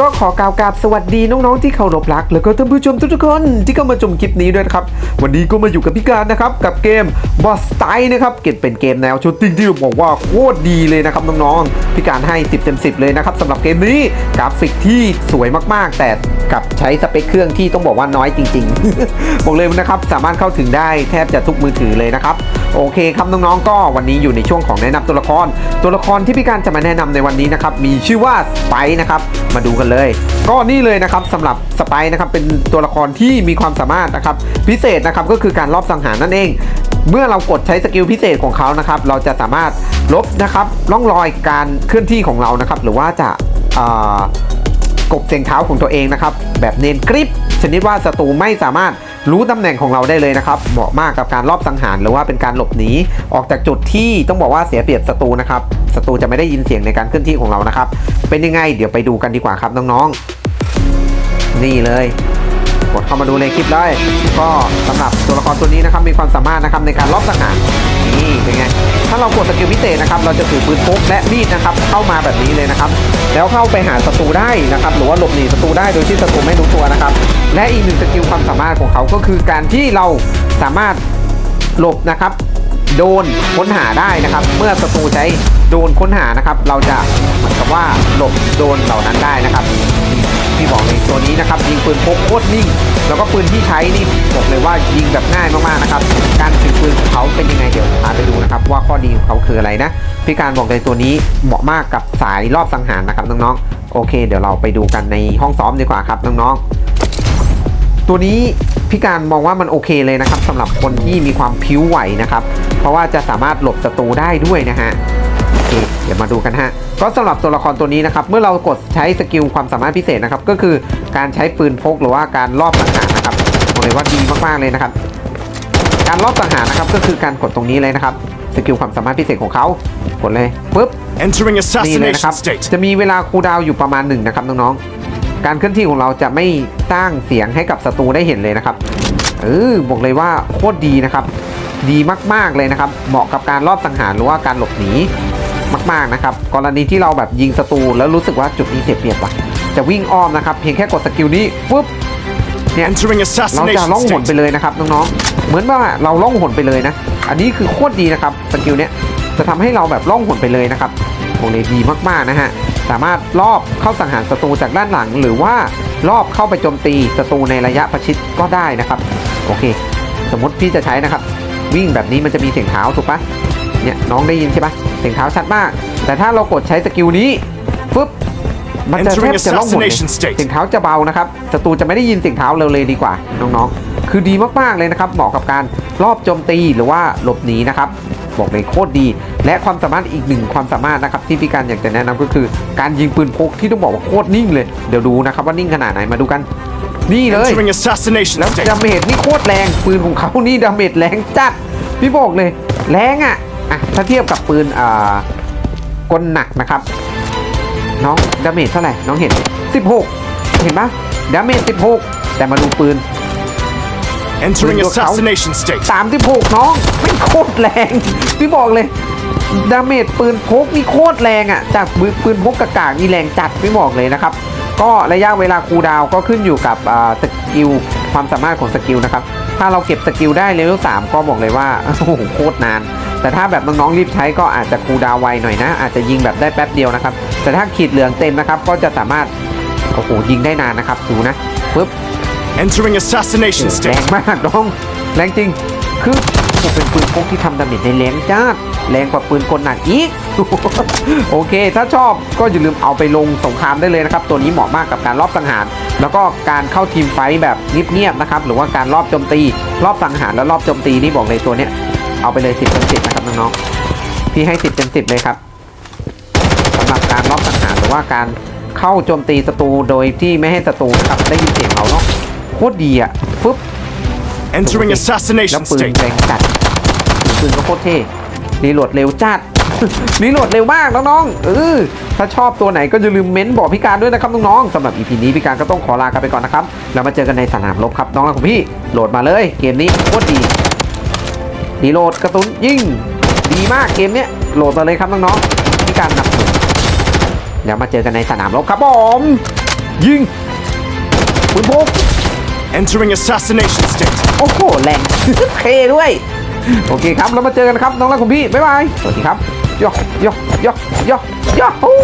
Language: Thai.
ก็ขอกล่าวกราบสวัสดีน้องๆที่เคารพรัก แล้วก็ท่านผู้ชมทุกๆคนที่เข้ามาชมคลิปนี้ด้วยนะครับ วันนี้ก็มาอยู่กับพี่การนะครับ กับเกมบอสไตนะครับเกมเป็นเกมแนวชูตติ้งที่ผมบอกว่าโคตรดีเลยนะครับน้องๆพี่การให้ 10เต็ม10 เลยนะครับสำหรับเกมนี้กราฟิกที่สวยมากๆ แต่กับใช้สเปคเครื่องที่ต้องบอกว่าน้อยจริงๆบอกเลยนะครับสามารถเข้าถึงได้แทบจะทุกมือถือเลยนะครับโอเคครับน้องๆก็วันนี้อยู่ในช่วงของแนะนำตัวละคร ตัวละครที่พี่การจะมาแนะนำในวันนี้นะครับมีชื่อว่าสไปนะครับมาดูกันเลย ก็นี่เลยนะครับสำหรับสไปนะครับเป็นตัวละครที่มีความสามารถนะครับพิเศษนะครับก็คือการรอบสังหารนั่นเอง เมื่อเรากดใช้สกิลพิเศษของเขานะครับเราจะสามารถลบนะครับล่องรอยการเคลื่อนที่ของเรานะครับหรือว่าจะากบเสียงเท้าของตัวเองนะครับแบบเนนกริปชนิดว่าศัตรูไม่สามารถ รู้ตำแหน่งของเราได้เลยนะครับ เหมาะมากกับการรอบสังหารหรือว่าเป็นการหลบหนีออกจากจุดที่ต้องบอกว่าเสียเปรียบศัตรูนะครับศัตรูจะไม่ได้ยินเสียงในการเคลื่อนที่ของเรานะครับ เป็นยังไงเดี๋ยวไปดูกันดีกว่าครับน้องๆนี่เลย กดเข้ามาดูในคลิปเลยก็สำหรับตัวละครตัวนี้นะครับมีความสามารถนะครับในการลอบสังหารนี่เป็นไงถ้าเรากดสกิลพิเศษนะครับเราจะถือปืนพกและมีดนะครับเข้ามาแบบนี้เลยนะครับ แล้วเข้าไปหาศัตรูได้นะครับหรือว่าหลบหนีศัตรูได้โดยที่ศัตรูไม่รู้ตัวนะครับ และอีกหนึ่งสกิลความสามารถของเขาก็คือการที่เราสามารถหลบนะครับโดนค้นหาได้นะครับ เมื่อศัตรูใช้โดนค้นหานะครับ เราจะเหมือนกับว่าหลบโดนเหล่านั้นได้นะครับ พี่บอกเลยตัวนี้นะครับยิงปืนพกโคตรนิ่ง แล้วก็ปืนที่ใช้นี่บอกเลยว่ายิงแบบง่ายมากๆนะครับ การถือปืนของเขาเป็นยังไงเดี๋ยวพาไปดูนะครับว่าข้อดีของเขาคืออะไรนะพี่การบอกเลยตัวนี้เหมาะมากกับสายรอบสังหารนะครับน้องๆโอเค เดี๋ยวเราไปดูกันในห้องซ้อมดีกว่าครับน้องๆตัวนี้พี่การมองว่ามันโอเคเลยนะครับสำหรับคนที่มีความพิ้วไหวนะครับ เพราะว่าจะสามารถหลบศัตรูได้ด้วยนะฮะ เคเดี๋ยวมาดูกันฮะ ก็สำหรับตัวละครตัวนี้นะครับ เมื่อเรากดใช้สกิลความสามารถพิเศษนะครับ ก็คือการใช้ปืนพกหรือว่าการลอบสังหารนะครับบอกเลยว่าดีมากๆเลยนะครับ การลอบสังหารนะครับก็คือการกดตรงนี้เลยนะครับ สกิลความสามารถพิเศษของเขากดเลยปุ๊บ Entering นี่เลยนะค assassination รับ state. จะมีเวลาคูลดาวน์อยู่ประมาณหนึ่งนะครับน้องๆ การเคลื่อนที่ของเราจะไม่สร้างเสียงให้กับศัตรูได้เห็นเลยนะครับ เออบอกเลยว่าโคตรดีนะครับ ดีมากๆเลยนะครับ เหมาะกับการรอบสังหารหรือว่าการหลบหนี มากๆนะครับกรณีที่เราแบบยิงศัตรูแล้วรู้สึกว่าจุดนี้เสียเปรียบว่ะจะวิ่งอ้อมนะครับเพียงแค่กดสกิลนี้ปุ๊บเนี่ย Entering เราจะ assassination ล่องหนไป state. เลยนะครับน้องๆเหมือนว่าเราล่องหนไปเลยนะ อันนี้คือโคตรดีนะครับสกิลเนี้ยจะทำให้เราแบบล่องหนไปเลยนะครับบอกเลยดีมากๆนะฮะสามารถลอบเข้าสังหารศัตรูจากด้านหลัง หรือว่ารอบเข้าไปโจมตีศัตรูในระยะประชิดก็ได้นะครับ โอเค สมมติพี่จะใช้นะครับ วิ่งแบบนี้มันจะมีเสียงเท้าถูกปะ เนี่ยน้องได้ยินใช่ปะเสียงเท้าชัดมาก แต่ถ้าเรากดใช้สกิลนี้ปุ๊บมันจะแทบจะล่องหนเลย Entering assassination state เสียงเท้าจะเบานะครับศัตรูจะไม่ได้ยินเสียงเท้าเราเลยดีกว่าน้องๆ คือดีมากๆเลยนะครับเหมาะกับการรอบโจมตีหรือว่าหลบหนีนะครับบอกเลยโคตรดี และความสามารถอีกหนึ่งความสามารถนะครับที่พี่การอยากจะแนะนำก็คือ การยิงปืนพกที่ต้องบอกว่าโคตรนิ่งเลยเดี๋ยวดูนะครับว่านิ่งขนาดไหนมาดูกัน นี่เลย Entering assassination แล้ว state. ดาเมจนี่โคตรแรงปืนของเขานี่ดาเมจแรงจัดพี่บอกเลยแรงอะ อะถ้าเทียบกับปืนอ่ากลหนักนะครับ น้องดาเมจเท่าไหร่น้องเห็น 16 เห็นปะดาเมจ16 แต่มาดูปืน Entering Windows out. assassination state. 36 น้องไม่โคตรแรง พี่บอกเลยดาเมจปืนพกนี่โคตรแรงอะ่ะ จากปืนปืนพกกากากนี่แรงจัดพี่บอกเลยนะครับ ก็ระยะเวลาคูลดาวน์ก็ขึ้นอยู่กับอ่าสกิลความสามารถของสกิลนะครับ ถ้าเราเก็บสกิลได้เลเวล3ก็บอกเลยว่าโอ้โหโคตรนาน แต่ถ้าแบบน้องๆรีบใช้ก็อาจจะคูลดาวน์ไวหน่อยนะ อาจจะยิงแบบได้แป๊บเดียวนะครับ แต่ถ้าขีดเหลืองเต็มนะครับ ก็จะสามารถโอ้โหยิงได้นานนะครับดูนะปึ๊บ Entering assassination แร state. งมากน้อง แรงจริง คือผมเป็นปืนพกที่ทำดาเมจในแรงจ้าดแรงกว่าปืนกลหนักอีก โอเค ถ้าชอบก็อย่าลืมเอาไปลงสงครามได้เลยนะครับ ตัวนี้เหมาะมากกับการรอบสังหาร แล้วก็การเข้าทีมไฟท์แบบเงียบๆนะครับ หรือว่าการรอบโจมตี รอบสังหารและรอบโจมตีนี่บอกเลยตัวเนี้ย เอาไปเลย10เต็ม10นะครับน้องๆพี่ให้10เต็ม10เลยครับสำหรับการรอบสังหารหรือว่าการเข้าโจมตีศัตรูโดยที่ไม่ให้ศัตรูนะครับได้ยินเสียงเราเนาะโคตรดีอะฟึบ Entering แล้ว assassination ปืน state. แรงจัดปืนก็โคตรเท่รีโหลดเร็วจัด รีโหลดเร็วมากน้องๆเออถ้าชอบตัวไหนก็อย่าลืมเม้นบอกพี่การด้วยนะครับน้องๆสำหรับ EP นี้พี่การก็ต้องขอลากันไปก่อนนะครับแล้วมาเจอกันในสนามรบครับน้องรักของพี่โหลดมาเลย เกมนี้โคตรดี รีโหลดกระสุนยิงดีมากเกมเนี้ยโหลดมาเลยครับน้องๆพี่การหนับหนุนเดี๋ยวมาเจอกันในสนามรบครับผมยิงปืนพก Entering assassination state. โอ้โหแรงเทด้วย โอเคครับแล้วมาเจอกันครับน้องรักของพี่ บ๊ายบาย สวัสดีครับย่อย่อย่อย่อย่ฮู้